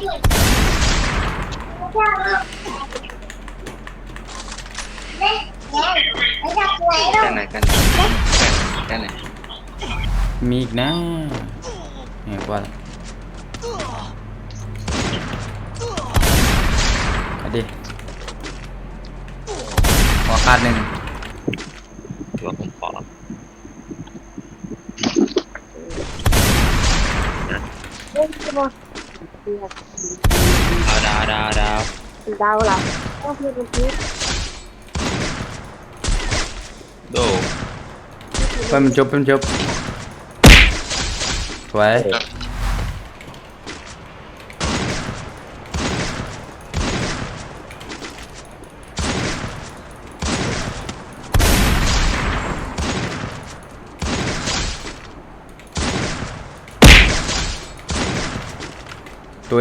กันไหนกันกันไหนมีอีกนะเนี่ยว่าละเอาดิหัวขาดหนึ่งตัวผมขอดาวดาวดาวดาวดาวเหรอก็คือเป็นที่โดเพิ่มนจบ เ